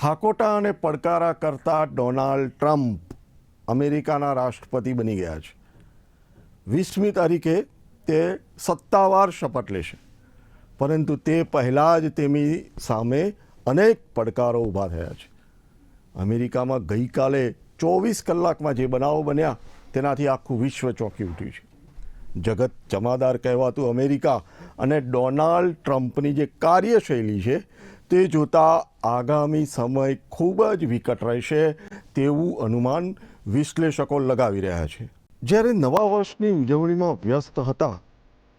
હાકોટા અને પડકારા કરતા Donald Trump અમેરિકાના રાષ્ટ્રપતિ બની ગયા છે. વીસમી તારીખે તે સત્તાવાર શપથ લેશે. પરંતુ તે પહેલાં જ તેમની સામે અનેક પડકારો ઊભા થયા છે. અમેરિકામાં ગઈકાલે ચોવીસ કલાકમાં જે બનાવો બન્યા, તેનાથી આખું વિશ્વ ચોંકી ઉઠ્યું છે. જગત જમાદાર કહેવાતું અમેરિકા અને ડોનાલ્ડ ટ્રમ્પની જે કાર્યશૈલી છે તે જોતાં આગામી સમય ખૂબ જ વિકટ રહેશે તેવું અનુમાન વિશ્લેષકો લગાવી રહ્યા છે. જ્યારે નવા વર્ષની ઉજવણીમાં વ્યસ્ત હતા,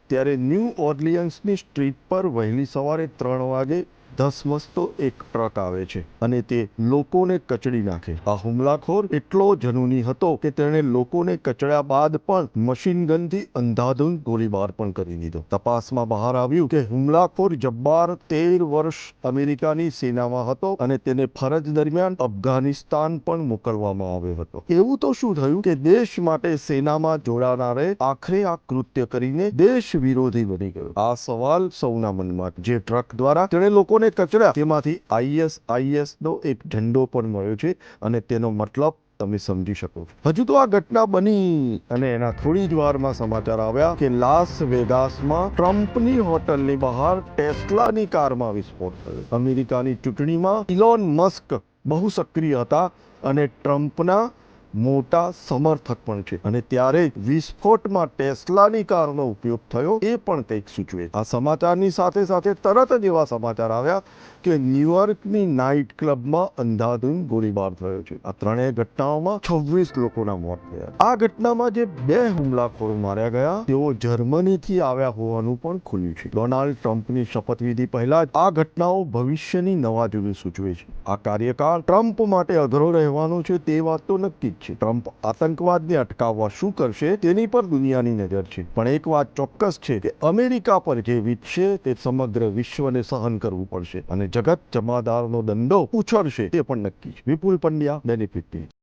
ત્યારે ન્યૂ ઓર્લિયન્સની સ્ટ્રીટ પર વહેલી સવારે ત્રણ વાગે ધસમસતો એક ટ્રક આવે છે અને તે લોકોને કચડી નાખે. આ હુમલાખોર એટલો જનૂની હતો કે તેણે લોકોને કચડ્યા બાદ પણ મશીન ગનથી અંધાધૂંધ ગોળીબાર પણ કરી દીધો. તપાસમાં બહાર આવ્યું કે હુમલાખોર જબ્બાર તેર વર્ષ અમેરિકાની સેનામાં હતો અને તેને ફરજ દરમિયાન અફઘાનિસ્તાન પણ મોકલવામાં આવ્યો હતો. એવું તો શું થયું કે દેશ માટે સેનામાં જોડાનારે આખરે આ કૃત્ય કરીને દેશ વિરોધી બની ગયો? આ સવાલ સૌના મનમાં જે ટ્રક દ્વારા તેણે લોકોને કચડ્યા તેમાંથી આઈએસઆઈએસ નો એક ઝંડો પણ મળ્યો છે અને તેનો મતલબ તમે સમજી શકો હજુ તો આ ઘટના બની અને એના થોડી જ વારમાં સમાચાર આવ્યા કે લાસ વેગાસમાં ટ્રમ્પની હોટલની બહાર ટેસ્લાની કારમાં વિસ્ફોટ થયો. અમેરિકાની ચૂંટણીમાં ઇલોન મસ્ક બહુ સક્રિય હતા અને ટ્રમ્પના મોટા સમર્થક પણ છે. અને ત્યારે વિસ્ફોટમાં ટેસ્લાની કારનો ઉપયોગ થયો એ પણ કંઈક સૂચવે. આ સમાચારની સાથે સાથે તરત જ એવા સમાચાર આવ્યા કે ન્યુયોર્કની નાઇટ ક્લબમાં અંધાધૂન ગોળીબાર થયો છે. આ ત્રણેય ઘટનાઓમાં છવ્વીસ લોકોના મોત થયા. આ ઘટનામાં જે બે હુમલાખોરો માર્યા ગયા, તેઓ જર્મનીથી આવ્યા હોવાનું પણ ખુલ્યું છે. ડોનાલ્ડ ટ્રમ્પની શપથવિધિ પહેલા જ આ ઘટનાઓ ભવિષ્યની નવાજૂની સૂચવે છે. આ કાર્યકાળ ટ્રમ્પ માટે અઘરો રહેવાનો છે તે વાત તો નક્કી જ છે. ટ્રમ્પ આતંકવાદને અટકાવવા શું કરશે તેની પર દુનિયાની નજર છે. પણ એક વાત ચોક્કસ છે કે અમેરિકા પર જે વીતશે તે સમગ્ર વિશ્વને સહન કરવું પડશે અને જગત જમાદારનો દંડો ઉછળશે તે પણ નક્કી છે. વિપુલ પંડ્યા બેનિફિટ.